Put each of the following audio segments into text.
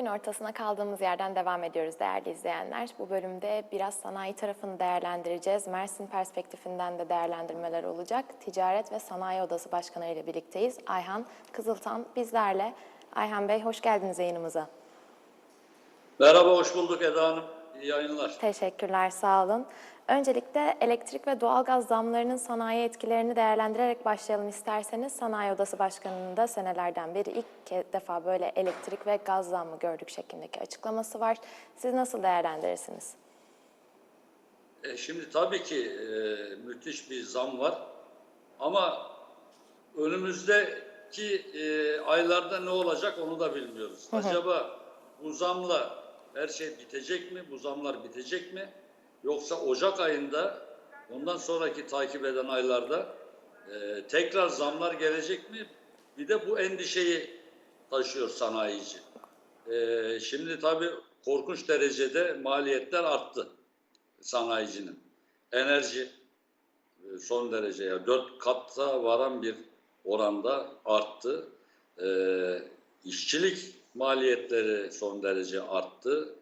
Gün ortasına kaldığımız yerden devam ediyoruz değerli izleyenler. Bu bölümde biraz sanayi tarafını değerlendireceğiz. Mersin perspektifinden de değerlendirmeler olacak. Ticaret ve Sanayi Odası Başkanı ile birlikteyiz. Ayhan Kızıltan bizlerle. Ayhan Bey hoş geldiniz yayınımıza. Merhaba, hoş bulduk Eda Hanım. İyi yayınlar. Teşekkürler, sağ olun. Öncelikle elektrik ve doğalgaz zamlarının sanayi etkilerini değerlendirerek başlayalım isterseniz. Sanayi Odası Başkanı'nın da senelerden beri ilk defa böyle elektrik ve gaz zammı gördük şeklindeki açıklaması var. Siz nasıl değerlendirirsiniz? E, şimdi tabii ki e, müthiş bir zam var. Ama önümüzdeki e, aylarda ne olacak onu da bilmiyoruz. Acaba bu zamla her şey bitecek mi? Bu zamlar bitecek mi? Yoksa Ocak ayında ondan sonraki takip eden aylarda e, tekrar zamlar gelecek mi? Bir de bu endişeyi taşıyor sanayici. E, şimdi tabii korkunç derecede maliyetler arttı sanayicinin. Enerji e, son derece ya dört katta varan bir oranda arttı. E, işçilik maliyetleri son derece arttı.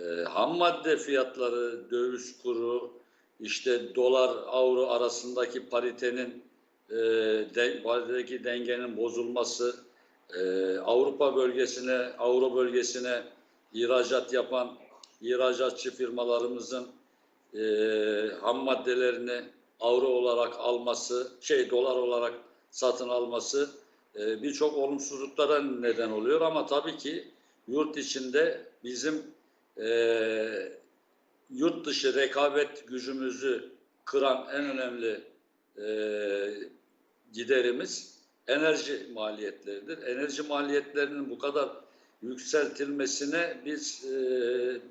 E, ham madde fiyatları, döviz kuru, işte dolar avro arasındaki paritenin e, de, paritedeki dengenin bozulması, e, Avrupa bölgesine, Avro bölgesine ihracat yapan ihracatçı firmalarımızın e, ham maddelerini avro olarak alması, şey dolar olarak satın alması e, birçok olumsuzluklara neden oluyor. Ama tabii ki yurt içinde bizim e, yurt dışı rekabet gücümüzü kıran en önemli e, giderimiz enerji maliyetleridir. Enerji maliyetlerinin bu kadar yükseltilmesine biz e,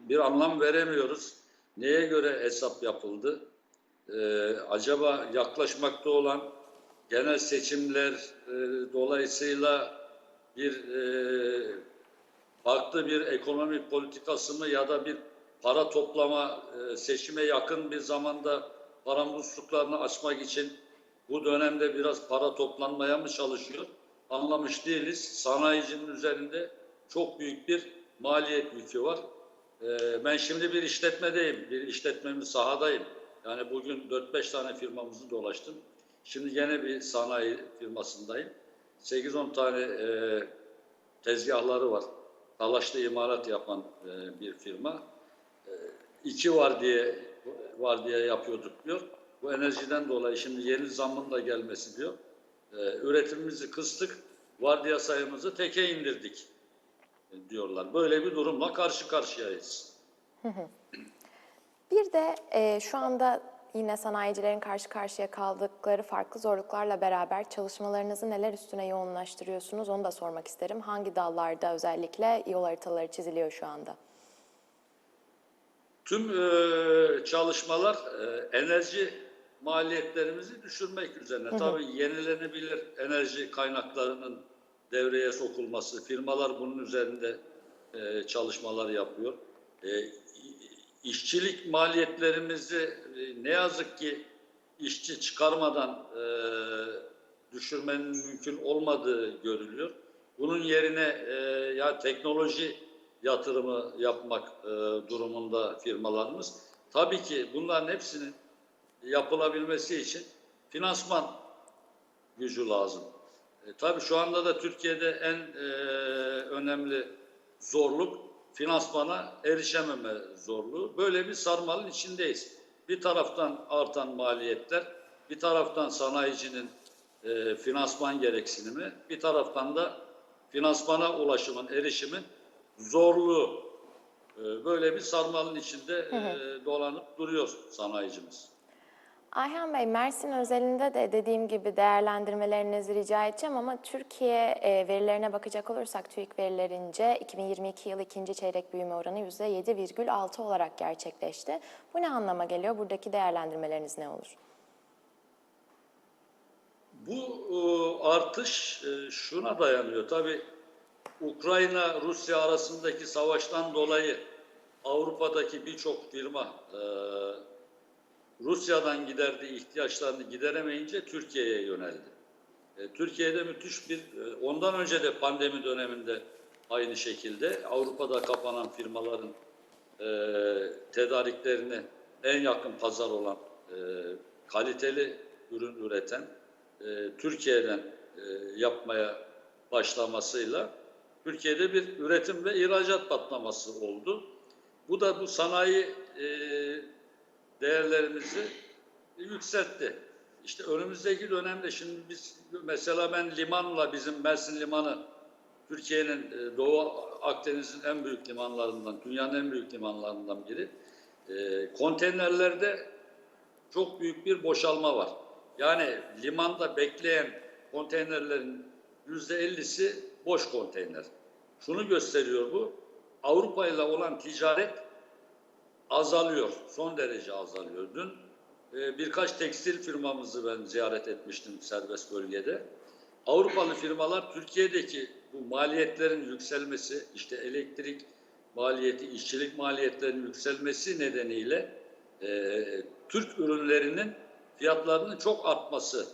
bir anlam veremiyoruz. Neye göre hesap yapıldı? E, acaba yaklaşmakta olan genel seçimler e, dolayısıyla bir e, farklı bir ekonomi politikası mı ya da bir para toplama e, seçime yakın bir zamanda para musluklarını açmak için bu dönemde biraz para toplanmaya mı çalışıyor? Anlamış değiliz. Sanayicinin üzerinde çok büyük bir maliyet yükü var. E, ben şimdi bir işletmedeyim. Bir işletmemin sahadayım. Yani bugün 4-5 tane firmamızı dolaştım. Şimdi gene bir sanayi firmasındayım. 8-10 tane e, tezgahları var. Talaşlı imalat yapan e, bir firma. E, iki var diye var diye yapıyorduk diyor. Bu enerjiden dolayı şimdi yeni zammın da gelmesi diyor. E, üretimimizi kıstık, vardiya sayımızı teke indirdik e, diyorlar. Böyle bir durumla karşı karşıyayız. Bir de e, şu anda yine sanayicilerin karşı karşıya kaldıkları farklı zorluklarla beraber çalışmalarınızı neler üstüne yoğunlaştırıyorsunuz onu da sormak isterim. Hangi dallarda özellikle yol haritaları çiziliyor şu anda? Tüm e, çalışmalar e, enerji maliyetlerimizi düşürmek üzerine. Tabii yenilenebilir enerji kaynaklarının devreye sokulması, firmalar bunun üzerinde e, çalışmalar yapıyor. E, işçilik maliyetlerimizi e, ne yazık ki işçi çıkarmadan e, düşürmenin mümkün olmadığı görülüyor. Bunun yerine e, ya teknoloji yatırımı yapmak e, durumunda firmalarımız. Tabii ki bunların hepsinin yapılabilmesi için finansman gücü lazım. E, tabii şu anda da Türkiye'de en e, önemli zorluk finansmana erişememe zorluğu. Böyle bir sarmalın içindeyiz. Bir taraftan artan maliyetler, bir taraftan sanayicinin e, finansman gereksinimi, bir taraftan da finansmana ulaşımın, erişimin zorluğu. E, böyle bir sarmalın içinde e, dolanıp duruyor sanayicimiz. Ayhan Bey, Mersin özelinde de dediğim gibi değerlendirmelerinizi rica edeceğim ama Türkiye e, verilerine bakacak olursak TÜİK verilerince 2022 yılı ikinci çeyrek büyüme oranı %7,6 olarak gerçekleşti. Bu ne anlama geliyor? Buradaki değerlendirmeleriniz ne olur? Bu e, artış e, şuna dayanıyor. Tabii Ukrayna-Rusya arasındaki savaştan dolayı Avrupa'daki birçok firma Rusya'dan giderdiği ihtiyaçlarını gideremeyince Türkiye'ye yöneldi. E, Türkiye'de müthiş bir, e, ondan önce de pandemi döneminde aynı şekilde Avrupa'da kapanan firmaların e, tedariklerini en yakın pazar olan e, kaliteli ürün üreten e, Türkiye'den e, yapmaya başlamasıyla Türkiye'de bir üretim ve ihracat patlaması oldu. Bu da bu sanayi e, değerlerimizi yükseltti. İşte önümüzdeki dönemde şimdi biz mesela ben limanla bizim Mersin Limanı Türkiye'nin e, Doğu Akdeniz'in en büyük limanlarından, dünyanın en büyük limanlarından biri. E, konteynerlerde çok büyük bir boşalma var. Yani limanda bekleyen konteynerlerin yüzde ellisi boş konteyner. Şunu gösteriyor bu. Avrupa ile olan ticaret azalıyor. Son derece azalıyor. Dün e, birkaç tekstil firmamızı ben ziyaret etmiştim serbest bölgede. Avrupalı firmalar Türkiye'deki bu maliyetlerin yükselmesi, işte elektrik maliyeti, işçilik maliyetlerinin yükselmesi nedeniyle e, Türk ürünlerinin fiyatlarının çok artması,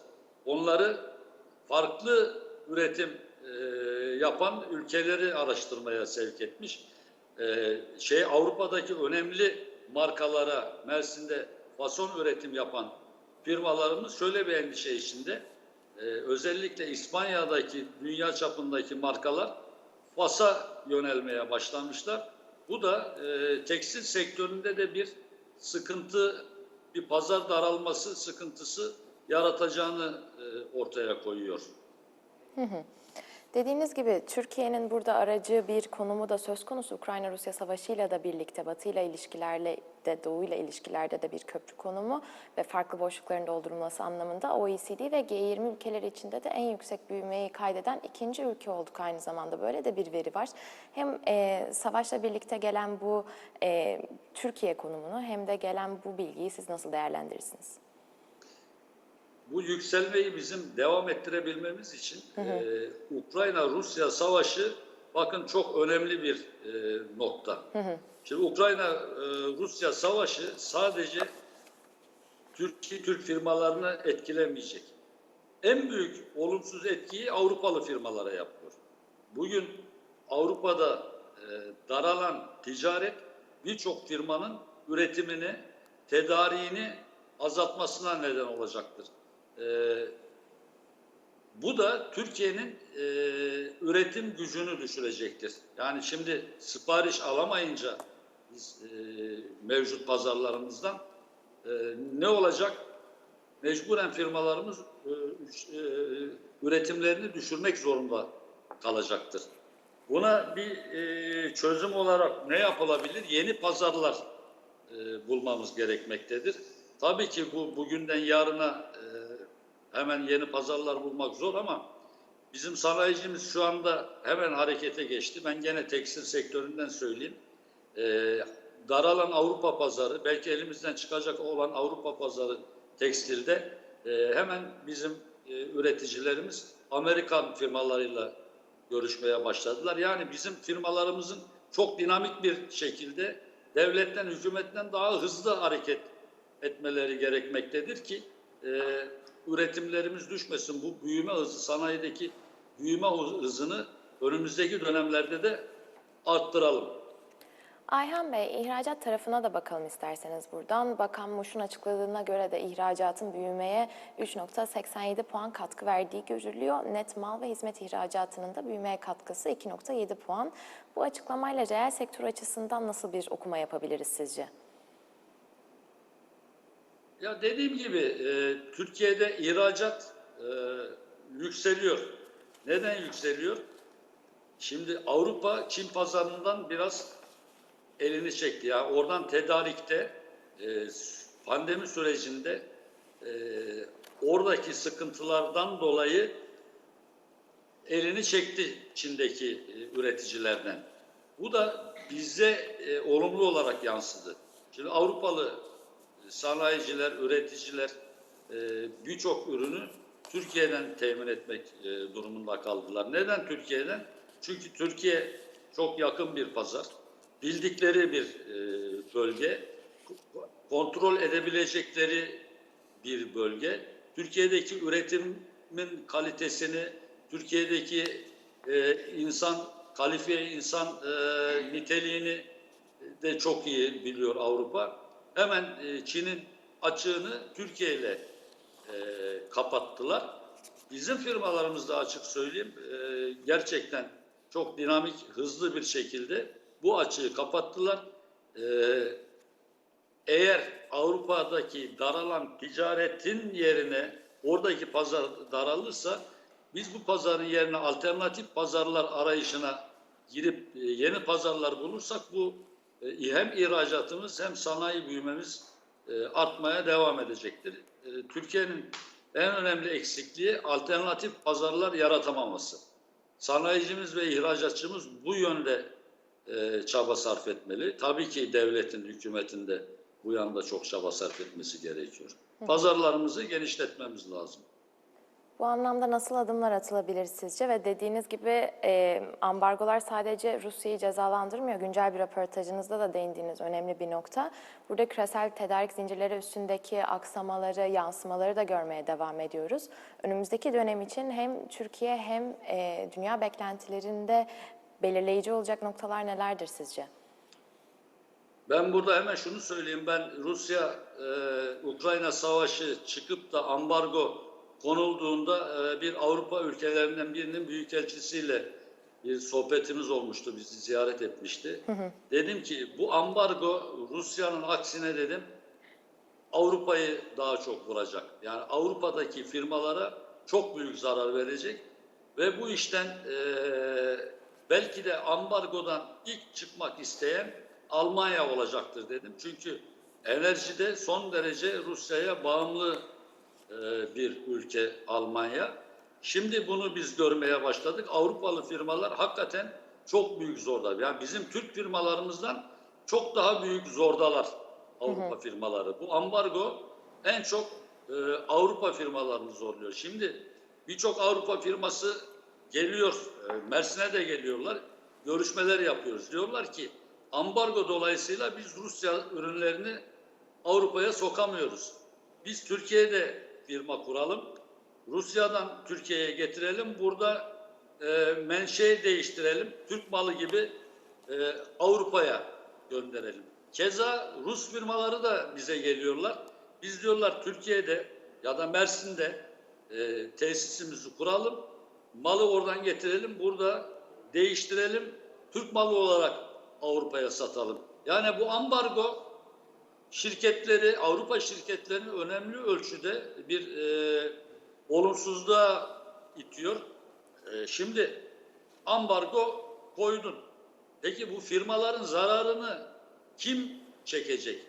onları farklı üretim e, yapan ülkeleri araştırmaya sevk etmiş. E, şey Avrupa'daki önemli markalara Mersin'de fason üretim yapan firmalarımız şöyle bir endişe içinde. E, özellikle İspanya'daki dünya çapındaki markalar Fas'a yönelmeye başlamışlar. Bu da e, tekstil sektöründe de bir sıkıntı, bir pazar daralması sıkıntısı yaratacağını e, ortaya koyuyor. Dediğiniz gibi Türkiye'nin burada aracı bir konumu da söz konusu. Ukrayna-Rusya savaşıyla da birlikte Batı ile ilişkilerle de Doğu ile ilişkilerde de bir köprü konumu ve farklı boşlukların doldurulması anlamında OECD ve G20 ülkeleri içinde de en yüksek büyümeyi kaydeden ikinci ülke olduk aynı zamanda. Böyle de bir veri var. Hem e, savaşla birlikte gelen bu e, Türkiye konumunu hem de gelen bu bilgiyi siz nasıl değerlendirirsiniz? Bu yükselmeyi bizim devam ettirebilmemiz için e, Ukrayna-Rusya savaşı bakın çok önemli bir e, nokta. Şimdi Ukrayna-Rusya savaşı sadece Türkiye Türk firmalarını etkilemeyecek. En büyük olumsuz etkiyi Avrupalı firmalara yapıyor. Bugün Avrupa'da e, daralan ticaret birçok firmanın üretimini, tedariğini azaltmasına neden olacaktır. Ee, bu da Türkiye'nin e, üretim gücünü düşürecektir. Yani şimdi sipariş alamayınca biz e, mevcut pazarlarımızdan e, ne olacak? Mecburen firmalarımız e, e, üretimlerini düşürmek zorunda kalacaktır. Buna bir e, çözüm olarak ne yapılabilir? Yeni pazarlar e, bulmamız gerekmektedir. Tabii ki bu bugünden yarına e, hemen yeni pazarlar bulmak zor ama bizim sanayicimiz şu anda hemen harekete geçti. Ben gene tekstil sektöründen söyleyeyim. E, daralan Avrupa pazarı, belki elimizden çıkacak olan Avrupa pazarı tekstilde e, hemen bizim e, üreticilerimiz Amerikan firmalarıyla görüşmeye başladılar. Yani bizim firmalarımızın çok dinamik bir şekilde devletten, hükümetten daha hızlı hareket etmeleri gerekmektedir ki e, üretimlerimiz düşmesin. Bu büyüme hızı, sanayideki büyüme hızını önümüzdeki dönemlerde de arttıralım. Ayhan Bey, ihracat tarafına da bakalım isterseniz buradan. Bakan Muş'un açıkladığına göre de ihracatın büyümeye 3.87 puan katkı verdiği görülüyor. Net mal ve hizmet ihracatının da büyümeye katkısı 2.7 puan. Bu açıklamayla reel sektör açısından nasıl bir okuma yapabiliriz sizce? Ya dediğim gibi e, Türkiye'de ihracat e, yükseliyor. Neden yükseliyor? Şimdi Avrupa Çin pazarından biraz elini çekti. Ya oradan tedarikte e, pandemi sürecinde e, oradaki sıkıntılardan dolayı elini çekti Çin'deki e, üreticilerden. Bu da bize e, olumlu olarak yansıdı. Şimdi Avrupalı sanayiciler, üreticiler e, birçok ürünü Türkiye'den temin etmek e, durumunda kaldılar. Neden Türkiye'den? Çünkü Türkiye çok yakın bir pazar, bildikleri bir e, bölge, kontrol edebilecekleri bir bölge. Türkiye'deki üretimin kalitesini, Türkiye'deki insan kalifiye insan niteliğini de çok iyi biliyor Avrupa. Hemen e, Çin'in açığını Türkiye ile e, kapattılar. Bizim firmalarımız da açık söyleyeyim e, gerçekten çok dinamik, hızlı bir şekilde bu açığı kapattılar. Eğer Avrupa'daki daralan ticaretin yerine oradaki pazar daralırsa biz bu pazarın yerine alternatif pazarlar arayışına girip yeni pazarlar bulursak bu hem ihracatımız hem sanayi büyümemiz e, artmaya devam edecektir. E, Türkiye'nin en önemli eksikliği alternatif pazarlar yaratamaması. Sanayicimiz ve ihracatçımız bu yönde e, çaba sarf etmeli. Tabii ki devletin, hükümetin de bu yanda çok çaba sarf etmesi gerekiyor. Pazarlarımızı genişletmemiz lazım. Bu anlamda nasıl adımlar atılabilir sizce? Ve dediğiniz gibi e, ambargolar sadece Rusya'yı cezalandırmıyor. Güncel bir röportajınızda da değindiğiniz önemli bir nokta. Burada küresel tedarik zincirleri üstündeki aksamaları, yansımaları da görmeye devam ediyoruz. Önümüzdeki dönem için hem Türkiye hem e, dünya beklentilerinde belirleyici olacak noktalar nelerdir sizce? Ben burada hemen şunu söyleyeyim. Ben Rusya e, savaşı çıkıp da ambargo konulduğunda e, bir Avrupa ülkelerinden birinin büyükelçisiyle bir sohbetimiz olmuştu. Bizi ziyaret etmişti. Dedim ki bu ambargo Rusya'nın aksine dedim Avrupa'yı daha çok vuracak. Yani Avrupa'daki firmalara çok büyük zarar verecek ve bu işten eee, belki de ambargodan ilk çıkmak isteyen Almanya olacaktır dedim. Çünkü enerjide son derece Rusya'ya bağımlı bir ülke Almanya. Şimdi bunu biz görmeye başladık. Avrupalı firmalar hakikaten çok büyük zorda. Yani bizim Türk firmalarımızdan çok daha büyük zordalar Avrupa firmaları. Bu ambargo en çok e, Avrupa firmalarını zorluyor. Şimdi birçok Avrupa firması geliyor, e, Mersin'e de geliyorlar, görüşmeler yapıyoruz. Diyorlar ki ambargo dolayısıyla biz Rusya ürünlerini Avrupa'ya sokamıyoruz. Biz Türkiye'de firma kuralım, Rusya'dan Türkiye'ye getirelim, burada e, menşe değiştirelim, Türk malı gibi e, Avrupa'ya gönderelim. Keza Rus firmaları da bize geliyorlar. Biz diyorlar Türkiye'de ya da Mersin'de e, tesisimizi kuralım, malı oradan getirelim, burada değiştirelim, Türk malı olarak Avrupa'ya satalım. Yani bu ambargo şirketleri, Avrupa şirketlerini önemli ölçüde bir e, olumsuzluğa itiyor. E, şimdi ambargo koydun. Peki bu firmaların zararını kim çekecek?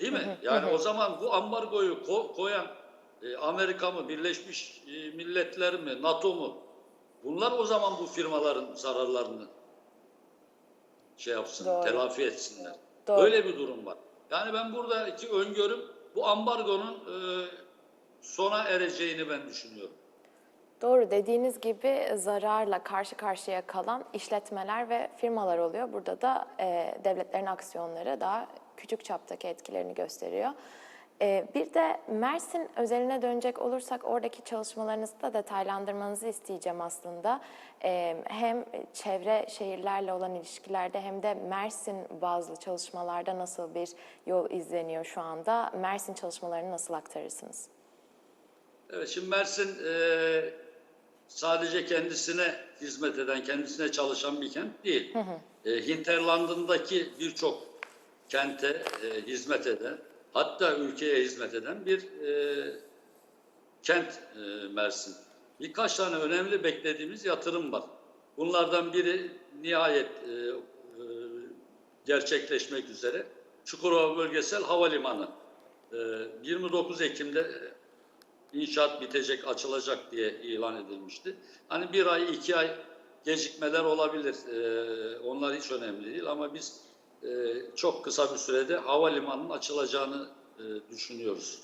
Değil mi? Yani o zaman bu ambargoyu ko- koyan e, Amerika mı, Birleşmiş e, Milletler mi, NATO mu? Bunlar o zaman bu firmaların zararlarını şey yapsın, Doğru. telafi etsinler. Doğru. Böyle bir durum var. Yani ben buradaki öngörüm bu ambargonun e, sona ereceğini ben düşünüyorum. Doğru dediğiniz gibi zararla karşı karşıya kalan işletmeler ve firmalar oluyor. Burada da e, devletlerin aksiyonları daha küçük çaptaki etkilerini gösteriyor. E, bir de Mersin özeline dönecek olursak oradaki çalışmalarınızı da detaylandırmanızı isteyeceğim aslında. E, hem çevre şehirlerle olan ilişkilerde hem de Mersin bazlı çalışmalarda nasıl bir yol izleniyor şu anda? Mersin çalışmalarını nasıl aktarırsınız? Evet, şimdi Mersin e, sadece kendisine hizmet eden, kendisine çalışan bir kent değil. E, hinterlandındaki birçok kente e, hizmet eden, hatta ülkeye hizmet eden bir e, kent e, Mersin. Birkaç tane önemli beklediğimiz yatırım var. Bunlardan biri nihayet e, e, gerçekleşmek üzere Çukurova Bölgesel Havalimanı. E, 29 Ekim'de inşaat bitecek, açılacak diye ilan edilmişti. Hani bir ay, iki ay gecikmeler olabilir. Ee, onlar hiç önemli değil ama biz e, çok kısa bir sürede havalimanının açılacağını e, düşünüyoruz,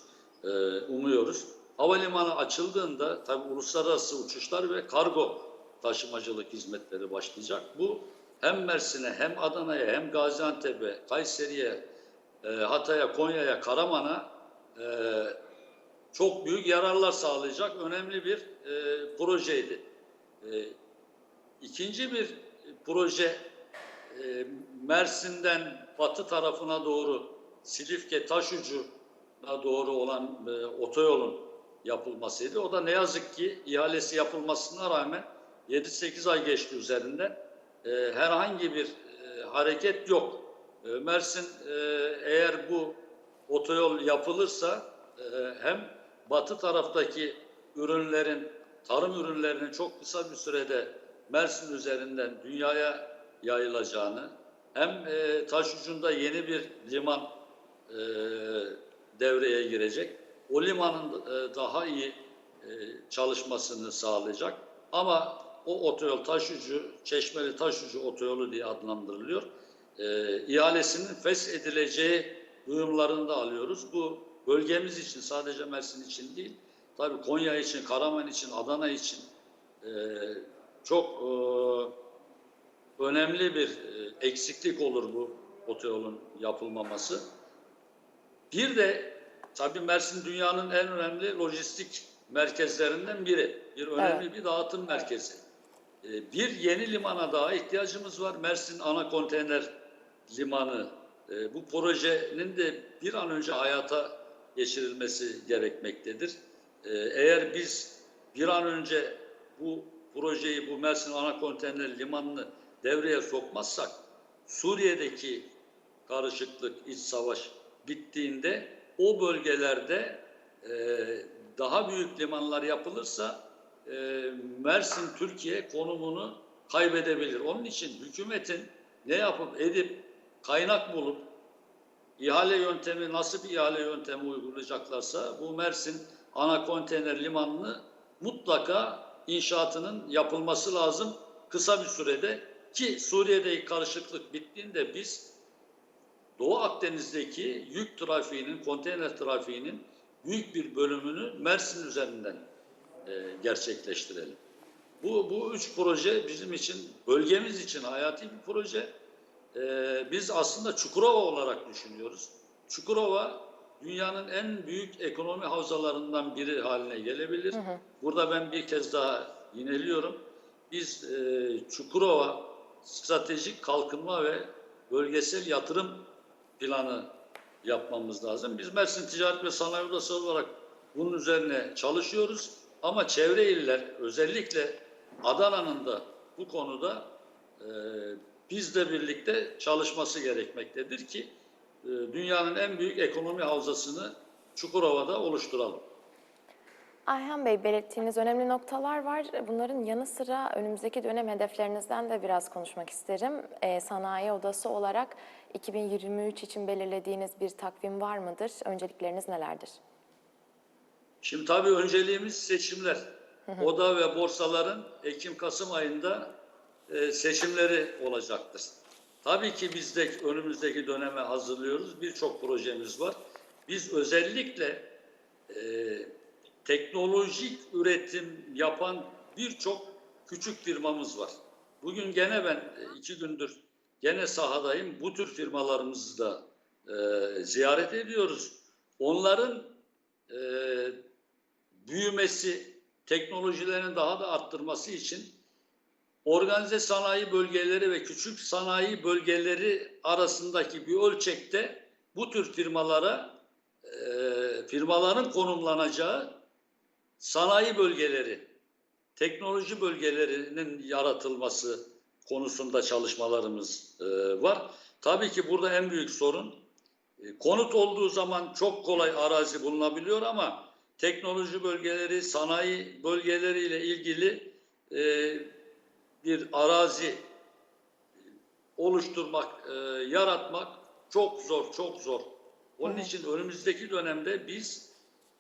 e, umuyoruz. Havalimanı açıldığında tabii uluslararası uçuşlar ve kargo taşımacılık hizmetleri başlayacak. Bu hem Mersin'e hem Adana'ya hem Gaziantep'e, Kayseri'ye, e, Hatay'a, Konya'ya, Karaman'a çok büyük yararlar sağlayacak önemli bir projeydi. E, İkinci bir proje e, Mersin'den batı tarafına doğru Silifke Taşucu'na doğru olan e, otoyolun yapılmasıydı. O da ne yazık ki ihalesi yapılmasına rağmen 7-8 ay geçti üzerinden. E, herhangi bir e, hareket yok. E, Mersin e, eğer bu otoyol yapılırsa e, hem batı taraftaki ürünlerin, tarım ürünlerinin çok kısa bir sürede Mersin üzerinden dünyaya yayılacağını, hem e, taş ucunda yeni bir liman e, devreye girecek. O limanın e, daha iyi e, çalışmasını sağlayacak. Ama o otoyol taşucu, Çeşmeli taşucu otoyolu diye adlandırılıyor. E, ihalesinin feshedileceği duyumlarını da alıyoruz. Bu bölgemiz için sadece Mersin için değil, tabii Konya için, Karaman için, Adana için e, çok e, önemli bir e, eksiklik olur bu otoyolun yapılmaması. Bir de tabii Mersin dünyanın en önemli lojistik merkezlerinden biri. Bir önemli bir dağıtım merkezi. E, Bir yeni limana daha ihtiyacımız var. Mersin ana konteyner limanı. E, Bu projenin de bir an önce hayata geçirilmesi gerekmektedir. Eğer biz bir an önce bu projeyi, bu Mersin ana konteyner limanını devreye sokmazsak Suriye'deki karışıklık, iç savaş bittiğinde o bölgelerde e, daha büyük limanlar yapılırsa e, Mersin Türkiye konumunu kaybedebilir. Onun için hükümetin ne yapıp edip kaynak bulup ihale yöntemi nasıl bir ihale yöntemi uygulayacaklarsa bu Mersin ana konteyner limanını mutlaka inşaatının yapılması lazım kısa bir sürede ki Suriye'deki karışıklık bittiğinde biz Doğu Akdeniz'deki yük trafiğinin, konteyner trafiğinin büyük bir bölümünü Mersin üzerinden e, gerçekleştirelim. Bu, bu üç proje bizim için, bölgemiz için hayati bir proje. E, biz aslında Çukurova olarak düşünüyoruz. Çukurova dünyanın en büyük ekonomi havzalarından biri haline gelebilir. Burada ben bir kez daha yineliyorum. Biz e, Çukurova stratejik kalkınma ve bölgesel yatırım planı yapmamız lazım. Biz Mersin Ticaret ve Sanayi Odası olarak bunun üzerine çalışıyoruz. Ama çevre iller özellikle Adana'nın da bu konuda e, bizle birlikte çalışması gerekmektedir ki e, dünyanın en büyük ekonomi havzasını Çukurova'da oluşturalım. Ayhan Bey belirttiğiniz önemli noktalar var. Bunların yanı sıra önümüzdeki dönem hedeflerinizden de biraz konuşmak isterim. Ee, sanayi odası olarak 2023 için belirlediğiniz bir takvim var mıdır? Öncelikleriniz nelerdir? Şimdi tabii önceliğimiz seçimler. Oda ve borsaların Ekim-Kasım ayında e, seçimleri olacaktır. Tabii ki biz de önümüzdeki döneme hazırlıyoruz. Birçok projemiz var. Biz özellikle e, teknolojik üretim yapan birçok küçük firmamız var. Bugün gene ben e, iki gündür gene sahadayım. Bu tür firmalarımızı da e, ziyaret ediyoruz. Onların e, büyümesi, teknolojilerin daha da arttırması için organize sanayi bölgeleri ve küçük sanayi bölgeleri arasındaki bir ölçekte bu tür firmalara e, firmaların konumlanacağı sanayi bölgeleri, teknoloji bölgelerinin yaratılması konusunda çalışmalarımız e, var. Tabii ki burada en büyük sorun e, konut olduğu zaman çok kolay arazi bulunabiliyor ama teknoloji bölgeleri, sanayi bölgeleriyle ilgili e, bir arazi oluşturmak, e, yaratmak çok zor, çok zor. Onun için önümüzdeki dönemde biz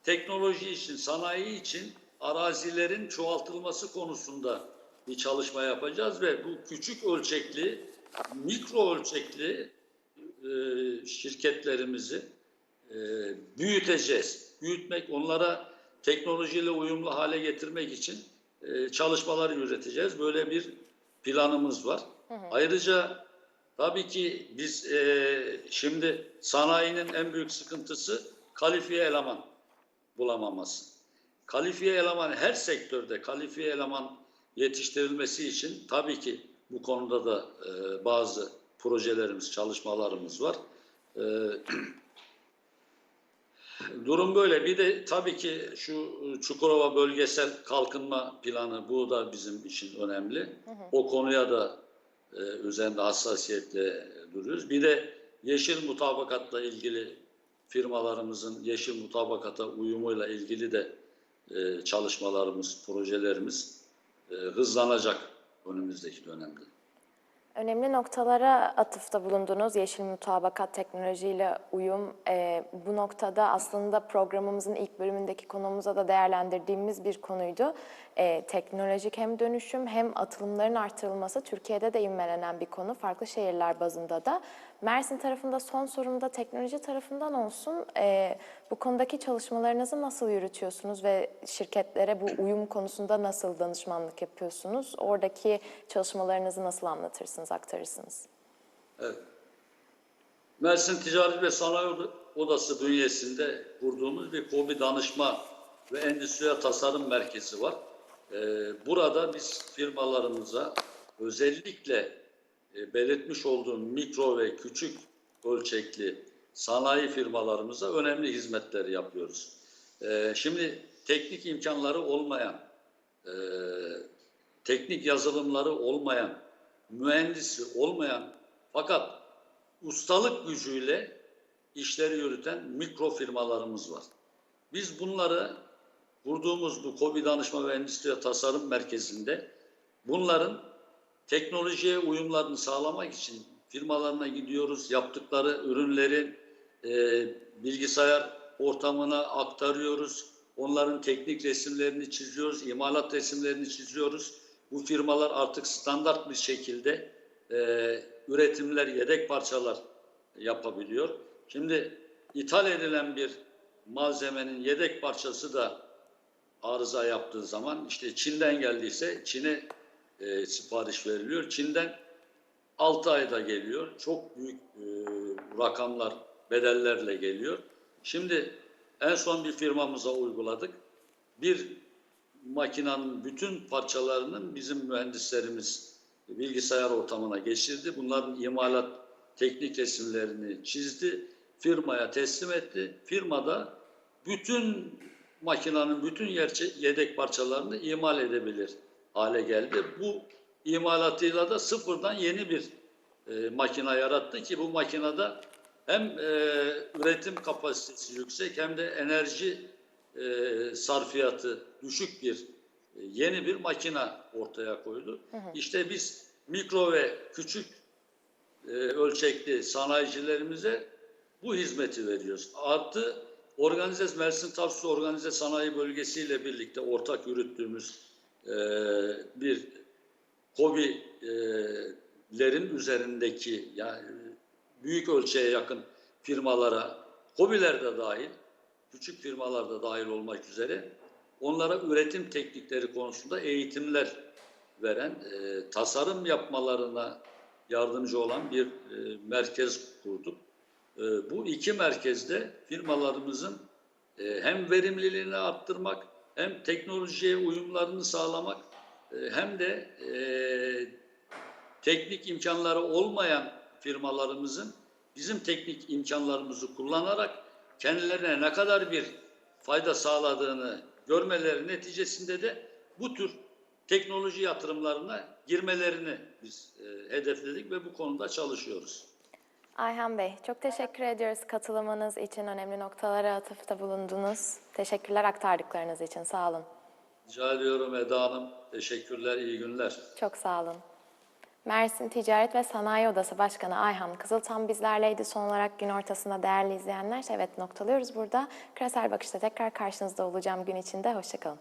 teknoloji için, sanayi için arazilerin çoğaltılması konusunda bir çalışma yapacağız ve bu küçük ölçekli, mikro ölçekli e, şirketlerimizi e, büyüteceğiz. Büyütmek, onlara teknolojiyle uyumlu hale getirmek için e, çalışmalar yürüteceğiz. Böyle bir planımız var. Ayrıca tabii ki biz e, şimdi sanayinin en büyük sıkıntısı kalifiye eleman bulamaması. Kalifiye eleman her sektörde kalifiye eleman yetiştirilmesi için tabii ki bu konuda da e, bazı projelerimiz, çalışmalarımız var. E, durum böyle. Bir de tabii ki şu Çukurova bölgesel kalkınma planı bu da bizim için önemli. O konuya da e, üzerinde hassasiyetle duruyoruz. Bir de yeşil mutabakatla ilgili firmalarımızın yeşil mutabakata uyumuyla ilgili de e, çalışmalarımız, projelerimiz e, hızlanacak önümüzdeki dönemde. Önemli noktalara atıfta bulundunuz. Yeşil mutabakat teknolojiyle uyum. Ee, bu noktada aslında programımızın ilk bölümündeki konumuza da değerlendirdiğimiz bir konuydu. Ee, teknolojik hem dönüşüm hem atılımların artırılması Türkiye'de de ivmelenen bir konu. Farklı şehirler bazında da. Mersin tarafında son sorum da teknoloji tarafından olsun. Ee, bu konudaki çalışmalarınızı nasıl yürütüyorsunuz ve şirketlere bu uyum konusunda nasıl danışmanlık yapıyorsunuz? Oradaki çalışmalarınızı nasıl anlatırsınız, aktarırsınız? Mersin Ticaret ve Sanayi Od- Odası bünyesinde kurduğumuz bir KOBİ danışma ve endüstriyel tasarım merkezi var. Ee, burada biz firmalarımıza özellikle e, belirtmiş olduğum mikro ve küçük ölçekli sanayi firmalarımıza önemli hizmetler yapıyoruz. Ee, şimdi teknik imkanları olmayan, e, teknik yazılımları olmayan, mühendisi olmayan fakat ustalık gücüyle işleri yürüten mikro firmalarımız var. Biz bunları kurduğumuz bu KOBİ Danışma ve Endüstri Tasarım Merkezi'nde bunların teknolojiye uyumlarını sağlamak için firmalarına gidiyoruz. Yaptıkları ürünlerin e, bilgisayar ortamına aktarıyoruz. Onların teknik resimlerini çiziyoruz, imalat resimlerini çiziyoruz. Bu firmalar artık standart bir şekilde e, üretimler, yedek parçalar yapabiliyor. Şimdi ithal edilen bir malzemenin yedek parçası da arıza yaptığı zaman işte Çin'den geldiyse Çin'e e, sipariş veriliyor. Çin'den 6 ayda geliyor. Çok büyük e, rakamlar, bedellerle geliyor. Şimdi en son bir firmamıza uyguladık. Bir makinenin bütün parçalarının bizim mühendislerimiz bilgisayar ortamına geçirdi. Bunların imalat teknik resimlerini çizdi. Firmaya teslim etti. Firmada bütün makinenin bütün yedek parçalarını imal edebilir hale geldi. Bu imalatıyla da sıfırdan yeni bir e, makine yarattı ki bu makinede hem e, üretim kapasitesi yüksek hem de enerji e, sarfiyatı düşük bir e, yeni bir makine ortaya koydu. İşte biz mikro ve küçük e, ölçekli sanayicilerimize bu hizmeti veriyoruz. Artı organize Mersin Tarsus Organize Sanayi Bölgesi ile birlikte ortak yürüttüğümüz e, bir COBİ'lerin üzerindeki yani büyük ölçeğe yakın firmalara, COBİ'ler de dahil, küçük firmalar da dahil olmak üzere onlara üretim teknikleri konusunda eğitimler veren, e, tasarım yapmalarına yardımcı olan bir e, merkez kurduk. E, bu iki merkezde firmalarımızın e, hem verimliliğini arttırmak hem teknolojiye uyumlarını sağlamak e, hem de e, teknik imkanları olmayan firmalarımızın bizim teknik imkanlarımızı kullanarak kendilerine ne kadar bir fayda sağladığını görmeleri neticesinde de bu tür teknoloji yatırımlarına girmelerini biz e, hedefledik ve bu konuda çalışıyoruz. Ayhan Bey, çok teşekkür ediyoruz katılımınız için. Önemli noktalara atıfta bulundunuz. Teşekkürler aktardıklarınız için. Sağ olun. Rica ediyorum Eda Hanım. Teşekkürler, iyi günler. Çok sağ olun. Mersin Ticaret ve Sanayi Odası Başkanı Ayhan Kızıltan bizlerleydi. Son olarak gün ortasında değerli izleyenler. Evet noktalıyoruz burada. Küresel Bakış'ta tekrar karşınızda olacağım gün içinde. Hoşçakalın.